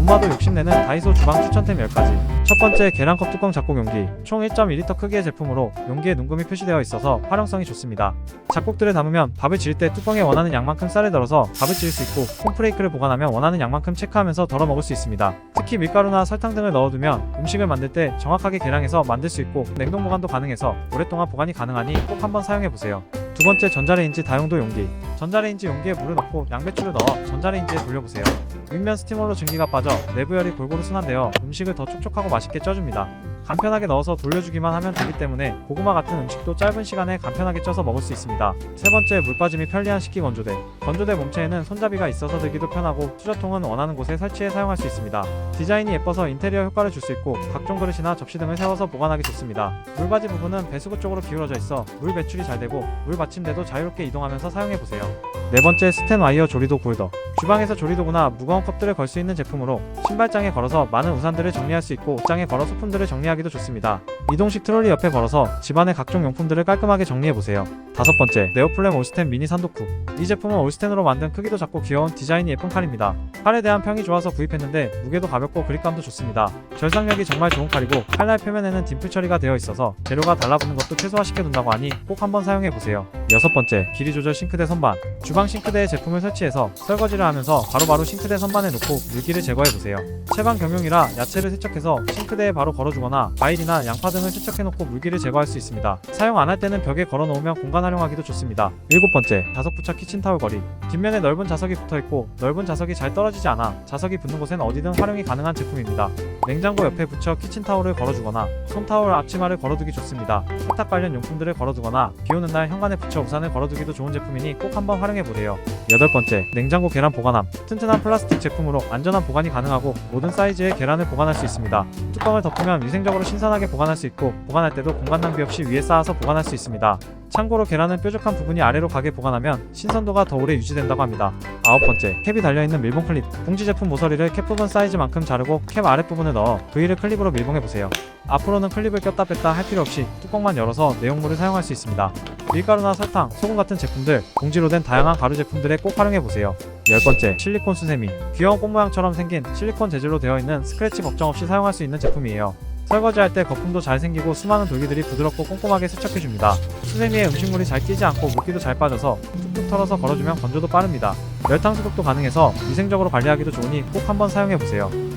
엄마도 욕심내는 다이소 주방 추천템 10가지. 첫 번째 계란컵 뚜껑 작곡 용기. 총 1.2리터 크기의 제품으로 용기에 눈금이 표시되어 있어서 활용성이 좋습니다. 작곡들을 담으면 밥을 지을 때 뚜껑에 원하는 양만큼 쌀을 덜어서 밥을 지을 수 있고 콘프레이크를 보관하면 원하는 양만큼 체크하면서 덜어 먹을 수 있습니다. 특히 밀가루나 설탕 등을 넣어두면 음식을 만들 때 정확하게 계량해서 만들 수 있고 냉동 보관도 가능해서 오랫동안 보관이 가능하니 꼭 한번 사용해보세요 두 번째 전자레인지 다용도 용기. 전자레인지 용기에 물을 넣고 양배추를 넣어 전자레인지에 돌려보세요. 윗면 스티머로 증기가 빠져 내부 열이 골고루 순환되어 음식을 더 촉촉하고 맛있게 쪄줍니다 간편하게 넣어서 돌려주기만 하면 되기 때문에 고구마 같은 음식도 짧은 시간에 간편하게 쪄서 먹을 수 있습니다. 세 번째 물 빠짐이 편리한 식기 건조대. 건조대 몸체에는 손잡이가 있어서 들기도 편하고 수저통은 원하는 곳에 설치해 사용할 수 있습니다. 디자인이 예뻐서 인테리어 효과를 줄 수 있고 각종 그릇이나 접시 등을 세워서 보관하기 좋습니다. 물받이 부분은 배수구 쪽으로 기울어져 있어 물 배출이 잘 되고 물 받침대도 자유롭게 이동하면서 사용해 보세요. 네 번째 스텐 와이어 조리도 홀더. 주방에서 조리도구나 무거운 컵들을 걸 수 있는 제품으로 신발장에 걸어서 많은 우산들을 정리할 수 있고 옷장에 걸어 소품들을 정리 하기도 좋습니다. 이동식 트롤리 옆에 걸어서 집안의 각종 용품들을 깔끔하게 정리해 보세요. 다섯 번째 네오플렘 올스텐 미니 산도쿠. 이 제품은 올스텐으로 만든 크기도 작고 귀여운 디자인이 예쁜 칼입니다. 칼에 대한 평이 좋아서 구입했는데 무게도 가볍고 그립감도 좋습니다. 절삭력이 정말 좋은 칼이고 칼날 표면에는 딤플 처리가 되어 있어서 재료가 달라붙는 것도 최소화시켜 둔다고 하니 꼭 한번 사용해 보세요. 여섯 번째 길이 조절 싱크대 선반. 주방 싱크대에 제품을 설치해서 설거지를 하면서 바로바로 싱크대 선반에 놓고 물기를 제거해 보세요. 채반 겸용이라 야채를 세척해서 싱크대에 바로 걸어주거나 과일이나 양파 등을 세척해 놓고 물기를 제거할 수 있습니다. 사용 안 할 때는 벽에 걸어 놓으면 공간 활용하기도 좋습니다. 일곱 번째 자석 부착 키친타올 거리. 뒷면에 넓은 자석이 붙어 있고 넓은 자석이 잘 떨어지지 않아 자석이 붙는 곳엔 어디든 활용이 가능한 제품입니다. 냉장고 옆에 붙여 키친타올을 걸어주거나 손타올 앞치마를 걸어두기 좋습니다. 세탁 관련 용품들을 걸어두거나 비 오는 날 현관에 붙여 우산을 걸어두기도 좋은 제품이니 꼭 한번 활용해 보세요. 여덟 번째 냉장고 계란 보관함. 튼튼한 플라스틱 제품으로 안전한 보관이 가능하고 모든 사이즈의 계란을 보관할 수 있습니다. 뚜껑을 덮으면 위생적으로 신선하게 보관할 수 있고 보관할 때도 공간 낭비 없이 위에 쌓아서 보관할 수 있습니다. 참고로 계란은 뾰족한 부분이 아래로 가게 보관하면 신선도가 더 오래 유지된다고 합니다. 아홉 번째, 캡이 달려있는 밀봉 클립. 봉지 제품 모서리를 캡 부분 사이즈만큼 자르고 캡 아랫부분을 넣어 V를 클립으로 밀봉해보세요. 앞으로는 클립을 꼈다 뺐다 할 필요 없이 뚜껑만 열어서 내용물을 사용할 수 있습니다. 밀가루나 설탕, 소금 같은 제품들, 봉지로 된 다양한 가루 제품들에 꼭 활용해보세요. 열 번째, 실리콘 수세미. 귀여운 꽃 모양처럼 생긴 실리콘 재질로 되어 있는 스크래치 걱정 없이 사용할 수 있는 제품이에요. 설거지할 때 거품도 잘 생기고 수많은 돌기들이 부드럽고 꼼꼼하게 세척해줍니다. 수세미에 음식물이 잘 끼지 않고 물기도 잘 빠져서 툭툭 털어서 걸어주면 건조도 빠릅니다. 열탕 소독도 가능해서 위생적으로 관리하기도 좋으니 꼭 한번 사용해보세요.